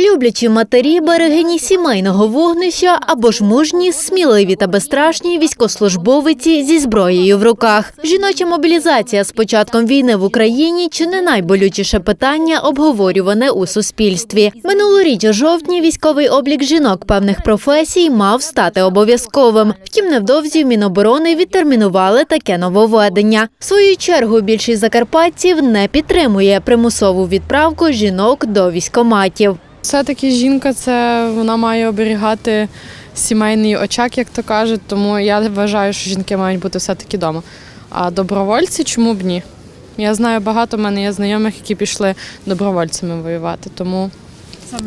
Люблячі матері, берегині сімейного вогнища або ж мужні, сміливі та безстрашні військослужбовиці зі зброєю в руках. Жіноча мобілізація з початком війни в Україні чи не найболючіше питання обговорюване у суспільстві. Минулоріч у жовтні військовий облік жінок певних професій мав стати обов'язковим. Втім, невдовзі Міноборони відтермінували таке нововведення. В свою чергу більшість закарпатців не підтримує примусову відправку жінок до військоматів. Все-таки жінка це вона має оберігати сімейний очак, як то кажуть. Тому я вважаю, що жінки мають бути все-таки вдома. А добровольці чому б ні? Я знаю багато в мене є знайомих, які пішли добровольцями воювати. Тому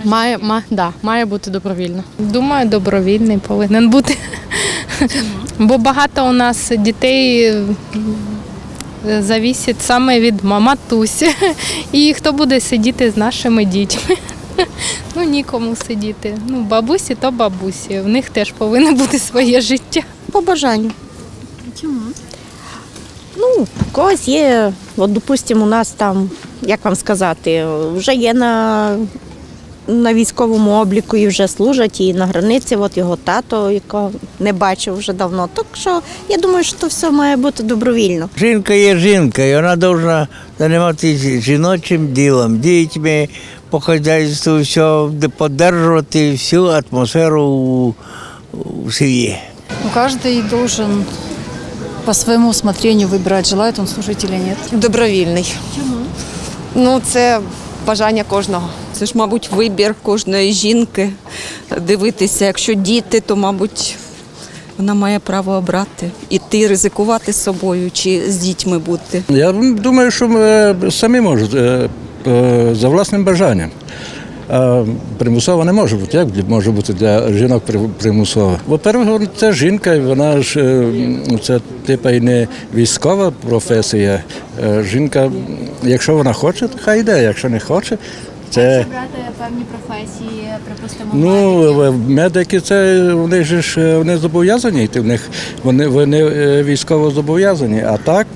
має, ма, да, має бути добровільно. Думаю, добровільний повинен бути. Бо багато у нас дітей е, завісить саме від матусі. І хто буде сидіти з нашими дітьми? Ну, нікому сидіти. Ну, бабусі то бабусі. В них теж повинно бути своє життя. По бажанню. Чому? Ну, в когось є, от, допустимо, у нас там, як вам сказати, вже є на, на військовому обліку і вже служать, і на границі, от його тато, якого не бачив вже давно. Так що я думаю, що то все має бути добровільно. Жінка є жінка, і вона повинна займатися жіночим ділом, дітьми, по хазяйству, все, де поддержувати всю атмосферу у, у сім'ї. Ну, каждый должен по своему усмотрению выбирать, желает он служить или нет. Добровільний. Чому? Ну, це бажання кожного. Це ж, мабуть, вибір кожної жінки дивитися. Якщо діти, то, мабуть, вона має право обрати. Іти, ризикувати собою чи з дітьми бути. Я думаю, що е, самі можуть е, за власним бажанням. А примусово не може бути. Як може бути для жінок при- примусово? По-перше, це жінка, вона ж е, це типа і не військова професія. Е, Жінка, якщо вона хоче, то хай йде. Якщо не хоче, це брати певні професії, припустимо, ну е, медики, це вони ж е, вони зобов'язані йти. В них вони, вони е, військово зобов'язані. А так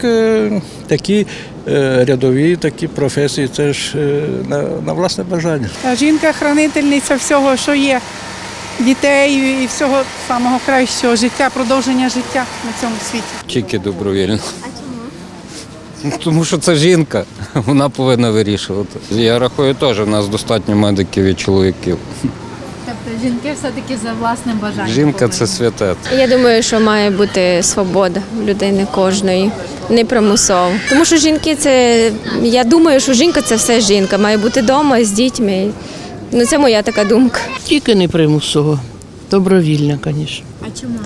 такі рядові такі професії, це ж на, на власне бажання. А Жінка хранительниця всього, що є, дітей і всього самого кращого життя, продовження життя на цьому світі. Тільки добровільно. Тому що це жінка, вона повинна вирішувати. Я рахую теж, у нас достатньо медиків і чоловіків. Тобто жінки все-таки за власним бажанням. Жінка це святе. Я думаю, що має бути свобода в людини кожної, не примусово. Тому що жінки це я думаю, що жінка це все жінка, має бути вдома з дітьми. Ну це моя така думка. Тільки не примусово. Добровільно, звісно. А чому?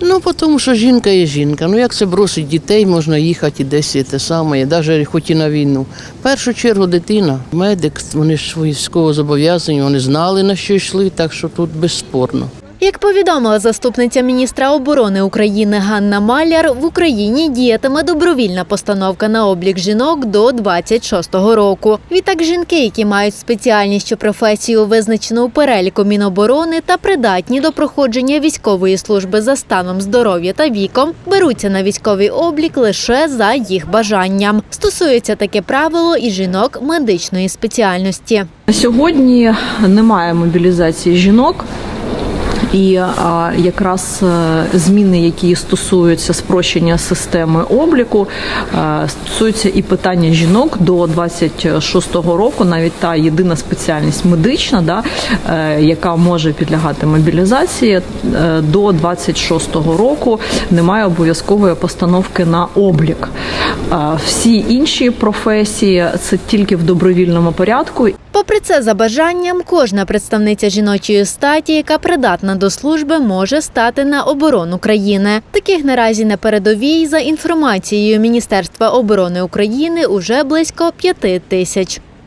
Ну, тому що жінка є жінка. Ну як це бросить дітей, можна їхати десь і те саме, навіть хоч і на війну. В першу чергу дитина, медик, вони ж військово зобов'язані, вони знали на що йшли, так що тут безспорно. Як повідомила заступниця міністра оборони України Ганна Маляр, в Україні діятиме добровільна постановка на облік жінок до 26-го року. Відтак жінки, які мають спеціальність чи професію, визначену у переліку Міноборони та придатні до проходження військової служби за станом здоров'я та віком, беруться на військовий облік лише за їх бажанням. Стосується таке правило і жінок медичної спеціальності. Сьогодні немає мобілізації жінок. І а, якраз е, зміни, які стосуються спрощення системи обліку, е, стосуються і питання жінок до 26-го року, навіть та єдина спеціальність медична, да, е, яка може підлягати мобілізації до 26-го року, немає обов'язкової постановки на облік. Е, Всі інші професії це тільки в добровільному порядку. Попри це, за бажанням, кожна представниця жіночої статі, яка придатна до служби, може стати на оборону країни. Таких наразі на передовій, за інформацією Міністерства оборони України, уже близько п'яти тисяч.